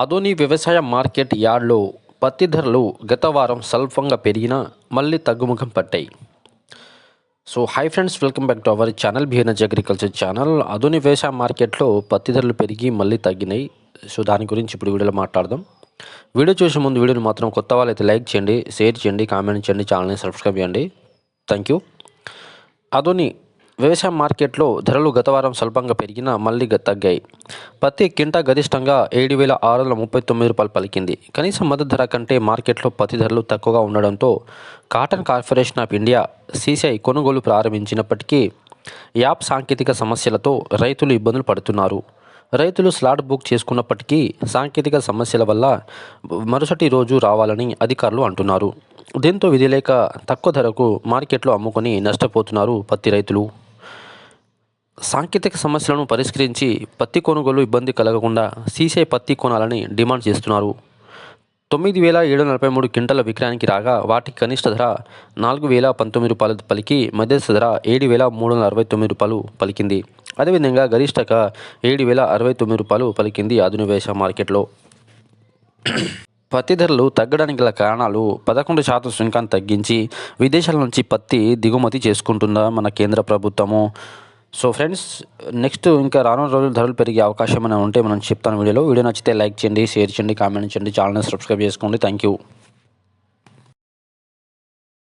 ఆధోని వ్యవసాయ మార్కెట్ యార్డ్లో పత్తి ధరలు గత వారం స్వల్పంగా పెరిగినా మళ్ళీ తగ్గుముఖం పట్టాయి. So hi friends welcome back to our channel BHNS agriculture channel. Adoni వ్యవసాయ మార్కెట్లో పత్తి ధరలు పెరిగి మళ్ళీ తగ్గినాయి. సో దాని గురించి ఇప్పుడు వీడియోలో మాట్లాడదాం. వీడియో చూసే ముందు వీడియోని మాత్రం కొత్త వాళ్ళైతే లైక్ చేయండి షేర్ చేయండి కామెంట్ చేయండి ఛానల్ని సబ్స్క్రైబ్ చేయండి. థ్యాంక్ యూ ఆధుని వ్యవసాయ మార్కెట్లో ధరలు గత వారం స్వల్పంగా పెరిగినా మళ్ళీ తగ్గాయి. పత్తి కింటా గరిష్టంగా ఏడు వేల ఆరు వందల ముప్పై తొమ్మిది రూపాయలు పలికింది. కనీస మద్దతు ధర కంటే మార్కెట్లో పత్తి ధరలు తక్కువగా ఉండడంతో cotton corporation of India CCI కొనుగోలు ప్రారంభించినప్పటికీ యాప్ సాంకేతిక సమస్యలతో రైతులు ఇబ్బందులు పడుతున్నారు. రైతులు స్లాట్ బుక్ చేసుకున్నప్పటికీ సాంకేతిక సమస్యల వల్ల మరుసటి రోజు రావాలని అధికారులు అంటున్నారు. దీంతో విధిలేక తక్కువ ధరకు మార్కెట్లో అమ్ముకొని నష్టపోతున్నారు పత్తి రైతులు. సాంకేతిక సమస్యలను పరిష్కరించి పత్తి కొనుగోలు ఇబ్బంది కలగకుండా సీసీఐ పత్తి కొనాలని డిమాండ్ చేస్తున్నారు. తొమ్మిది వేల ఏడు నలభై మూడు క్వింటల విక్రయానికి రాగా వాటి కనిష్ట ధర నాలుగు వేల పంతొమ్మిది రూపాయలు పలికి మధ్యస్థ ధర ఏడు వేల మూడు వందల అరవై తొమ్మిది రూపాయలు పలికింది. అదేవిధంగా గరిష్టక ఏడు వేల అరవై తొమ్మిది రూపాయలు పలికింది ఆధునిక మార్కెట్లో. పత్తి ధరలు తగ్గడానికి గల కారణాలు పదకొండు శాతం సుంకాన్ని తగ్గించి విదేశాల నుంచి పత్తి దిగుమతి చేసుకుంటుందా మన కేంద్ర ప్రభుత్వము? సో ఫ్రెండ్స్ నెక్స్ట్ ఇంకా రానున్న రోజులు ధరలు పెరిగే అవకాశం ఏమైనా ఉంటే మనం చెప్తాను వీడియోలో. వీడియో నచ్చితే లైక్ చేయండి షేర్ చేయండి కామెంట్ చేయండి ఛానల్ని సబ్స్క్రైబ్ చేసుకోండి. Thank you